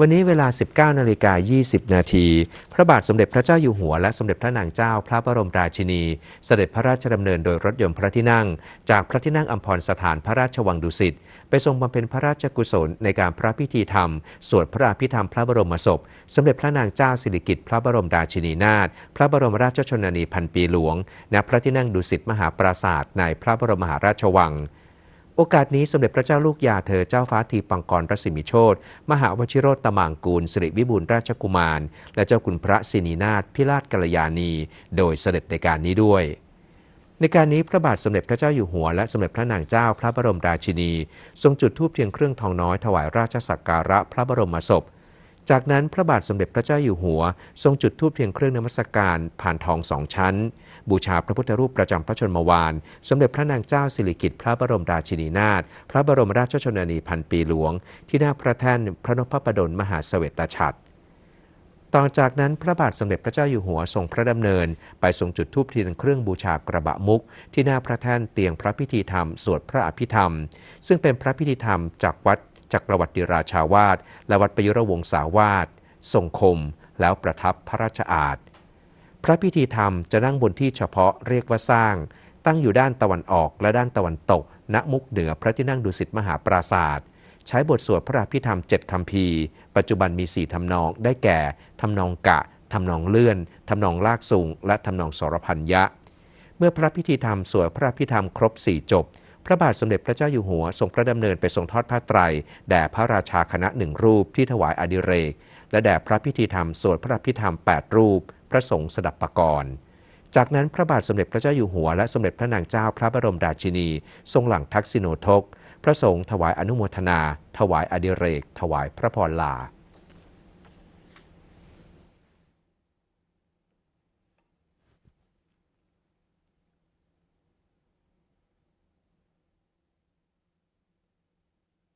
วันนี้เวลา 19 นาฬิกา 20 นาที พระบาทสมเด็จพระเจ้าอยู่หัว และสมเด็จพระนางเจ้าพระบรมราชินี เสด็จพระราชดำเนินโดยรถยนต์พระที่นั่ง จากพระที่นั่งอัมพรสถานพระราชวังดุสิต ไปทรงบำเพ็ญพระราชกุศลในการพระพิธีธรรม สวดพระอภิธรรมพระบรมศพ สมเด็จพระนางเจ้าสิริกิติ์พระบรมราชินีนาถ พระบรมราชชนนีพันปีหลวง ณ พระที่นั่งดุสิตมหาปราศาสตร์ในพระบรมมหาราชวัง โอกาสนี้สมเด็จพระเจ้าลูกยาเธอเจ้าฟ้าทีปังกรรัศมิโชตมหาวชิโรตมังกูลสิริวิบูลราชกุมาร และเจ้าคุณพระสินีนาถพิราชกัลยาณี โดยเสด็จในการนี้ด้วย ในการนี้พระบาทสมเด็จพระเจ้าอยู่หัวและสมเด็จพระนางเจ้าพระบรมราชินี ทรงจุดธูปเทียนเครื่องทองน้อยถวายราชสักการะพระบรมศพ จากนั้นพระบาทสมเด็จพระเจ้าอยู่หัว ทรงจุดธูปเทียนเครื่องนมัสการผ่านทองสองชั้น บูชาพระพุทธรูปประจำพระชนมวาน สมเด็จพระนางเจ้าสิริกิติ์พระบรมราชินีนาถพระบรมราชชนนีพันปีหลวง ที่หน้าพระแท่นพระนพพระดลมหาเสวตฉัตรต่อจากนั้นพระบาทสมเด็จพระเจ้าอยู่หัวทรงพระดำเนิน ไปทรงจุดธูปเทียนเครื่องบูชากระบะมุก ที่หน้าพระแท่นเตียงพระพิธีธรรม สวดพระอภิธรรม ซึ่งเป็นพระพิธีธรรมจากวัด จักรวรรดิราชาวาสและวัดประยุรวงศาวาสทรงคม แล้วประทับพระราชอาณพระพิธีธรรมจะนั่งบนที่เฉพาะเรียกว่าสร้าง ตั้งอยู่ด้านตะวันออกและด้านตะวันตก ณมุกเหนือพระที่นั่งดุสิตมหาปราศาสตร์ใช้บทสวดพระอภิธรรมเจ็ดคำพีปัจจุบันมีสี่ทำนองได้แก่ทำนองกะทำนองเลื่อนทำนองลากสูง และทำนองสรพันยะ เมื่อพระพิธีธรรมสวดพระอภิธรรมครบสี่จบ พระบาทสมเด็จพระเจ้าอยู่หัวทรงพระดำเนินไปทรงทอดผ้าไตรแด่พระราชาคณะหนึ่งรูปที่ถวายอดิเรก และแด่พระพิธีธรรมสวดพระอภิธรรม 8 รูป พระสงฆ์สดับปกรณ์จากนั้นพระบาทสมเด็จพระเจ้าอยู่หัวและสมเด็จพระนางเจ้าพระบรมราชินี ทรงหลังทักษิโนทก พระสงฆ์ถวายอนุโมทนา ถวายอดิเรก ถวายพระพรลา